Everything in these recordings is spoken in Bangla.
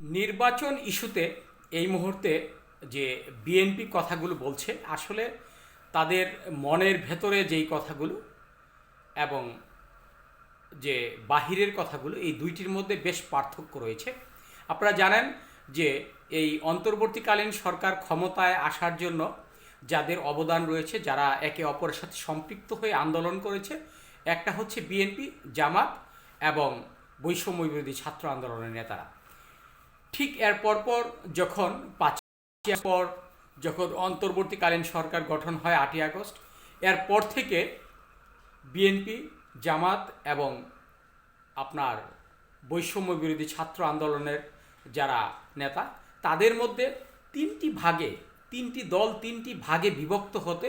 নির্বাচন ইস্যুতে এই মুহূর্তে যে বিএনপি কথাগুলো বলছে, আসলে তাদের মনের ভেতরে যেই কথাগুলো এবং যে বাহিরের কথাগুলো, এই দুইটির মধ্যে বেশ পার্থক্য রয়েছে। আপনারা জানেন যে এই অন্তর্বর্তীকালীন সরকার ক্ষমতায় আসার জন্য যাদের অবদান রয়েছে, যারা একে অপরের সাথে সম্পৃক্ত হয়ে আন্দোলন করেছে, একটা হচ্ছে বিএনপি জামাত এবং বৈষম্য বিরোধী ছাত্র আন্দোলনের নেতারা। ঠিক এর পরপর যখন পাঁচ পর যখন অন্তর্বর্তীকালীন সরকার গঠন হয় আটই আগস্ট এরপর থেকে বিএনপি, জামাত এবং আপনার বৈষম্য বিরোধী ছাত্র আন্দোলনের যারা নেতা, তাদের মধ্যে তিনটি ভাগে, তিনটি দল তিনটি ভাগে বিভক্ত হতে,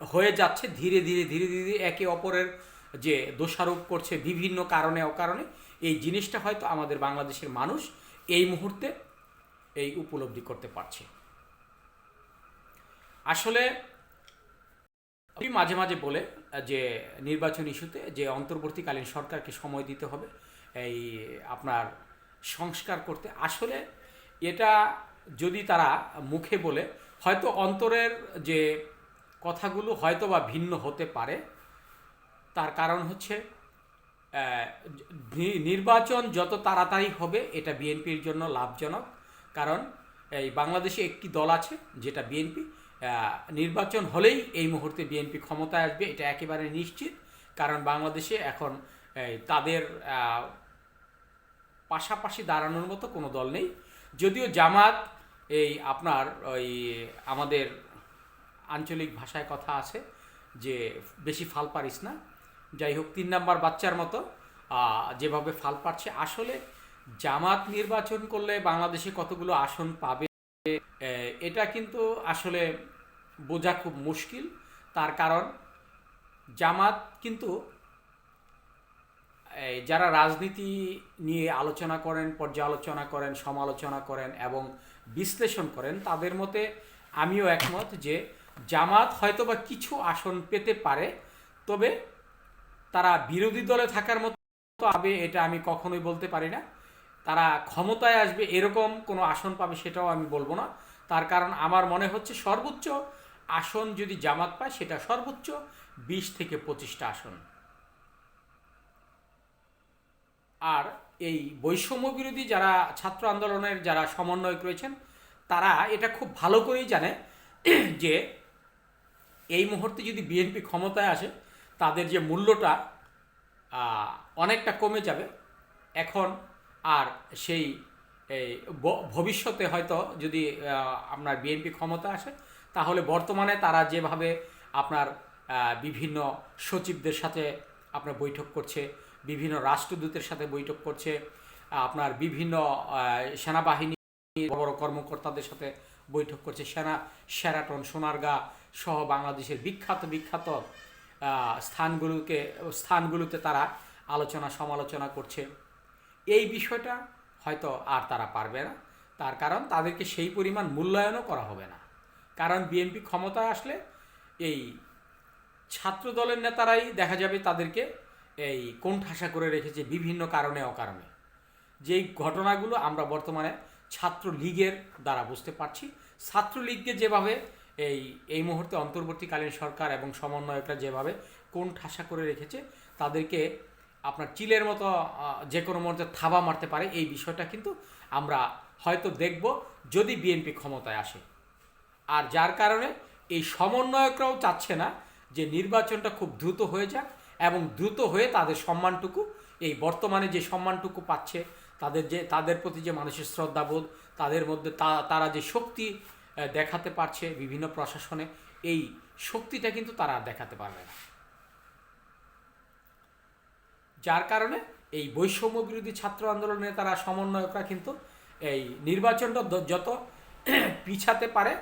হয়ে যাচ্ছে ধীরে ধীরে ধীরে ধীরে একে অপরের যে দোষারোপ করছে বিভিন্ন কারণে অকারণে, এই জিনিসটা হয়তো আমাদের বাংলাদেশের মানুষ এই মুহূর্তে এই উপলব্ধি করতে পারছে। আসলে আমি মাঝে মাঝে বলে, যে নির্বাচন ইস্যুতে যে অন্তর্বর্তীকালীন সরকারকে সময় দিতে হবে, এই আপনার সংস্কার করতে। আসলে এটা যদি তারা মুখে বলে, হয়তো অন্তরের যে কথাগুলো হয়তো বা ভিন্ন হতে পারে। তার কারণ হচ্ছে নির্বাচন যত তাড়াতাড়ি হবে, এটা বিএনপির জন্য লাভজনক। কারণ এই বাংলাদেশে একটি দল আছে, যেটা বিএনপি। নির্বাচন হলেই এই মুহূর্তে বিএনপি ক্ষমতায় আসবে, এটা একেবারে নিশ্চিত। কারণ বাংলাদেশে এখন তাদের পাশাপাশি দাঁড়ানোর মতো কোনো দল নেই। যদিও জামাত এই আপনার ওই আমাদের আঞ্চলিক ভাষায় কথা আছে যে বেশি ফাল পারিস না। যাই হোক তিন নাম্বার বাচ্চার মতো যেভাবে ফাল পাচ্ছে আসলে জামাত নির্বাচন করলে বাংলাদেশে কতগুলো আসন পাবে এটা কিন্তু আসলে বোঝা খুব মুশকিল। তার কারণ, জামাত কিন্তু যারা রাজনীতি নিয়ে আলোচনা করেন, পর্যালোচনা করেন, সমালোচনা করেন এবং বিশ্লেষণ করেন, তাদের মতে আমিও একমত যে জামাত হয়তোবা কিছু আসন পেতে পারে। তবে তারা বিরোধী দলে থাকার মতো হবে এটা আমি কখনোই বলতে পারি না। তারা ক্ষমতায় আসবে এরকম কোনো আসন পাবে সেটাও আমি বলব না। তার কারণ আমার মনে হচ্ছে সর্বোচ্চ আসন যদি জামাত পায় সেটা সর্বোচ্চ বিশ থেকে পঁচিশটা আসন। আর এই বৈষম্য বিরোধী যারা ছাত্র আন্দোলনের যারা সমন্বয়ক রয়েছেন, তারা এটা খুব ভালো করেই জানে যে এই মুহূর্তে যদি বিএনপি ক্ষমতায় আসে তাদের যে মূল্যটা অনেকটা কমে যাবে। এখন আর সেই ভবিষ্যতে হয়তো যদি আপনার বিএনপি ক্ষমতা আসে, তাহলে বর্তমানে তারা যেভাবে আপনার বিভিন্ন সচিবদের সাথে আপনার বৈঠক করছে, বিভিন্ন রাষ্ট্রদূতের সাথে বৈঠক করছে, আপনার বিভিন্ন সেনাবাহিনী, বড় বড় কর্মকর্তাদের সাথে বৈঠক করছে, সেনা সেরাটন সোনারগা সহ বাংলাদেশের বিখ্যাত বিখ্যাত স্থানগুলোকে, স্থানগুলোতে তারা আলোচনা, সমালোচনা করছে। এই বিষয়টা হয়তো আর তারা পারবে না। তার কারণ তাদেরকে সেই পরিমাণ মূল্যায়নও করা হবে না। কারণ বিএনপি ক্ষমতায় আসলে এই ছাত্র দলের নেতারাই দেখা যাবে তাদেরকে এই কোণঠাসা করে রেখেছে বিভিন্ন কারণে, অকারণে। যেই ঘটনাগুলো আমরা বর্তমানে ছাত্র লীগের দ্বারা বুঝতে পারছি। ছাত্র লীগকে যেভাবে এই এই মুহূর্তে অন্তর্বর্তীকালীন সরকার এবং সমন্বয়করা যেভাবে কোন ঠাসা করে রেখেছে, তাদেরকে আপনার চিলের মতো যে কোনো মুহূর্তে থাবা মারতে পারে, এই বিষয়টা কিন্তু আমরা হয়তো দেখব যদি বিএনপি ক্ষমতায় আসে। আর যার কারণে এই সমন্বয়করাও চাচ্ছে না যে নির্বাচনটা খুব দ্রুত হয়ে যাক এবং দ্রুত হয়ে তাদের সম্মানটুকু, এই বর্তমানে যে সম্মানটুকু পাচ্ছে, তাদের যে, তাদের প্রতি যে মানুষের শ্রদ্ধাবোধ, তাদের মধ্যে তারা যে শক্তি দেখাতে পারছে বিভিন্ন প্রশাসনে, এই শক্তিটা কিন্তু তারা আর দেখাতে পারবে না। যার কারণে এই বৈষম্য বিরোধী ছাত্র আন্দোলনে তারা সমন্বয়করা কিন্তু এই নির্বাচনটা যত পিছাতে পারে,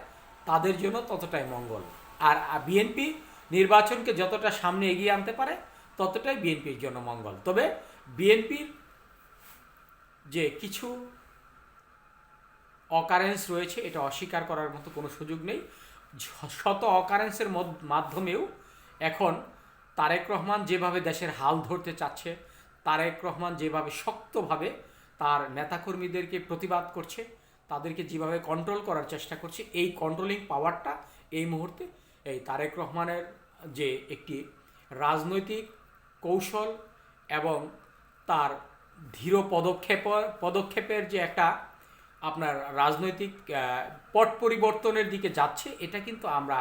তাদের জন্য ততটাই মঙ্গল। আর বিএনপি নির্বাচনকে যতটা সামনে এগিয়ে আনতে পারে, ততটাই বিএনপির জন্য মঙ্গল। তবে বিএনপির যে কিছু অকারেন্স রয়েছে, এটা অস্বীকার করার মতো কোনো সুযোগ নেই। শত অকারেন্সের মাধ্যমেও এখন তারেক রহমান যেভাবে দেশের হাল ধরতে চাচ্ছে, তারেক রহমান যেভাবে শক্তভাবে তার নেতাকর্মীদেরকে প্রতিবাদ করছে, তাদেরকে যেভাবে কন্ট্রোল করার চেষ্টা করছে, এই কন্ট্রোলিং পাওয়ারটা এই মুহূর্তে এই তারেক রহমানের যে একটি রাজনৈতিক কৌশল এবং তার ধীর পদক্ষেপ, পদক্ষেপের যে একটা আপনার রাজনৈতিক পট পরিবর্তনের দিকে যাচ্ছে, এটা কিন্তু আমরা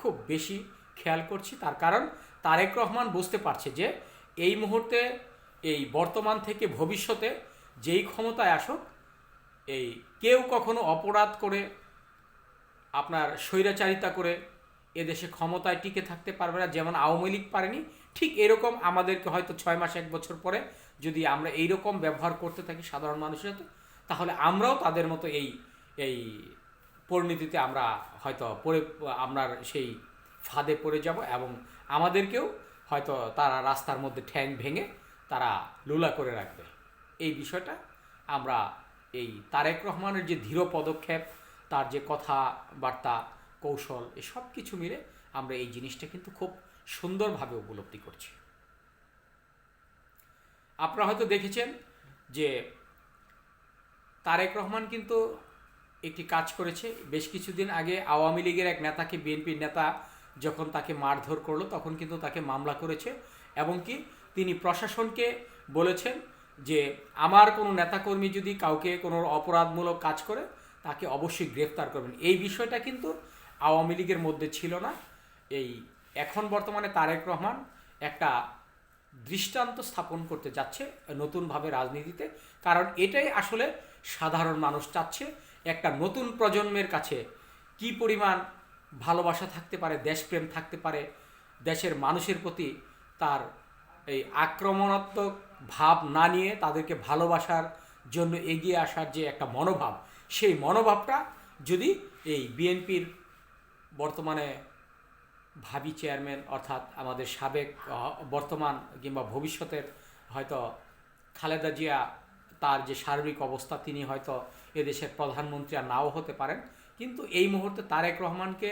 খুব বেশি খেয়াল করছি। তার কারণ তারেক রহমান বুঝতে পারছে যে এই মুহূর্তে, এই বর্তমান থেকে ভবিষ্যতে যেই ক্ষমতায় আসুক, এই কেউ কখনো অপরাধ করে, আপনার স্বৈরাচারিতা করে এদেশে ক্ষমতায় টিকে থাকতে পারবে না, যেমন আওয়ামী লীগ পারেনি। ঠিক এরকম আমাদেরকে হয়তো ছয় মাস, এক বছর পরে যদি আমরা এইরকম ব্যবহার করতে থাকি সাধারণ মানুষের সাথে তাহলে আমরাও তাদের মতো এই এই পরিণতিতে আমরা হয়তো পড়ে, আমরা সেই ফাঁদে পড়ে যাব এবং আমাদেরকেও হয়তো তারা রাস্তার মধ্যে ঠ্যাং ভেঙে তারা লুলা করে রাখবে। এই বিষয়টা আমরা এই তারেক রহমানের যে ধীর পদক্ষেপ, তার যে কথাবার্তা, কৌশল, এ সব কিছু মিলে আমরা এই জিনিসটা কিন্তু খুব সুন্দরভাবে উপলব্ধি করছি। আপনারা হয়তো দেখেছেন যে তারেক রহমান কিন্তু একটি কাজ করেছে। বেশ কিছুদিন আগে আওয়ামী লীগের এক নেতাকে, বিএনপির নেতা যখন তাকে মারধর করল, তখন কিন্তু তাকে মামলা করেছে এবং কি তিনি প্রশাসনকে বলেছেন যে, আমার কোনো নেতাকর্মী যদি কাউকে কোনো অপরাধমূলক কাজ করে, তাকে অবশ্যই গ্রেফতার করবেন। এই বিষয়টা কিন্তু আওয়ামী লীগের মধ্যে ছিল না। এই এখন বর্তমানে তারেক রহমান একটা দৃষ্টান্ত স্থাপন করতে যাচ্ছে নতুনভাবে রাজনীতিতে, কারণ এটাই আসলে সাধারণ মানুষ চাচ্ছে একটা নতুন প্রজন্মের কাছে কি পরিমাণ ভালোবাসা থাকতে পারে, দেশপ্রেম থাকতে পারে, দেশের মানুষের প্রতি তার এই আক্রমণাত্মক ভাব না নিয়ে তাদেরকে ভালোবাসার জন্য এগিয়ে আসার যে একটা মনোভাব, সেই মনোভাবটা যদি এই বিএনপির বর্তমানে ভাবি চেয়ারম্যান অর্থাৎ আমাদের সাবেক বর্তমান কিংবা ভবিষ্যতের হয়তো খালেদা জিয়া তার যে সার্বিক অবস্থা, তিনি হয়তো এদেশের প্রধানমন্ত্রী আর নাও হতে পারেন। কিন্তু এই মুহূর্তে তারেক রহমানকে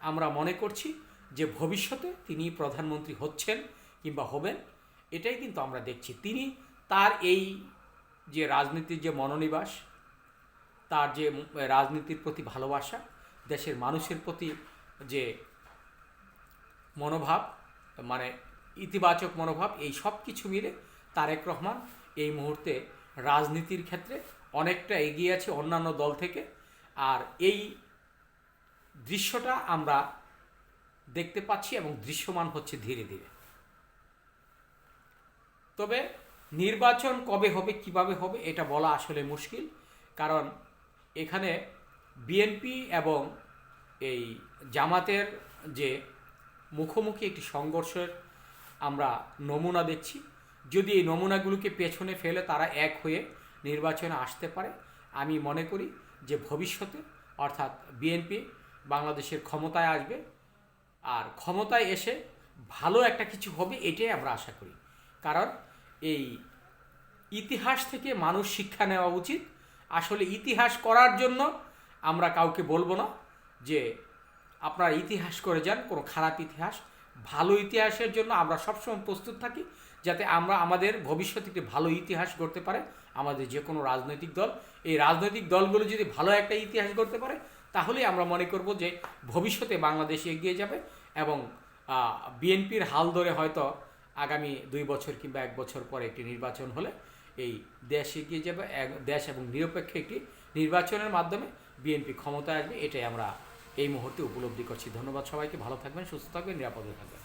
আমরা মনে করছি যে ভবিষ্যতে তিনি প্রধানমন্ত্রী হচ্ছেন কিংবা হবেন, এটাই কিন্তু আমরা দেখছি। তিনি তার এই যে রাজনীতির যে মনোনিবাস, তার যে রাজনীতির প্রতি ভালোবাসা, দেশের মানুষের প্রতি যে মনোভাব মানে ইতিবাচক মনোভাব, এই সব কিছু মিলে তারেক রহমান এই মুহূর্তে রাজনীতির ক্ষেত্রে অনেকটা এগিয়ে আছে অন্যান্য দল থেকে। আর এই দৃশ্যটা আমরা দেখতে পাচ্ছি এবং দৃশ্যমান হচ্ছে ধীরে ধীরে। তবে নির্বাচন কবে হবে, কীভাবে হবে, এটা বলা আসলে মুশকিল। কারণ এখানে বিএনপি এবং এই জামাতের যে মুখোমুখি একটি সংঘর্ষের আমরা নমুনা দেখছি। যদি এই নমুনাগুলোকে পেছনে ফেলে তারা এক হয়ে নির্বাচনে আসতে পারে, আমি মনে করি যে ভবিষ্যতে, অর্থাৎ বিএনপি বাংলাদেশের ক্ষমতায় আসবে আর ক্ষমতায় এসে ভালো একটা কিছু হবে এটাই আমরা আশা করি। কারণ এই ইতিহাস থেকে মানুষ শিক্ষা নেওয়া উচিত। আসলে ইতিহাস করার জন্য আমরা কাউকে বলব না যে আপনারা ইতিহাস করে যান, কোনো খারাপ ইতিহাস, ভালো ইতিহাসের জন্য আমরা সবসময় প্রস্তুত থাকি, যাতে আমরা আমাদের ভবিষ্যতে একটি ভালো ইতিহাস গড়তে পারে আমাদের যে কোনো রাজনৈতিক দল। এই রাজনৈতিক দলগুলো যদি ভালো একটা ইতিহাস গড়তে পারে, তাহলেই আমরা মনে করব যে ভবিষ্যতে বাংলাদেশ এগিয়ে যাবে এবং বিএনপির হাল ধরে হয়তো আগামী দুই বছর কিংবা এক বছর পরে একটি নির্বাচন হলে এই দেশ এগিয়ে যাবে দেশ এবং নিরপেক্ষ একটি নির্বাচনের মাধ্যমে বিএনপি ক্ষমতায় আসবে, এটাই আমরা এই মুহূর্তে উপলব্ধি করছি। ধন্যবাদ সবাইকে। ভালো থাকবেন সুস্থ থাকবেন নিরাপদে থাকবেন।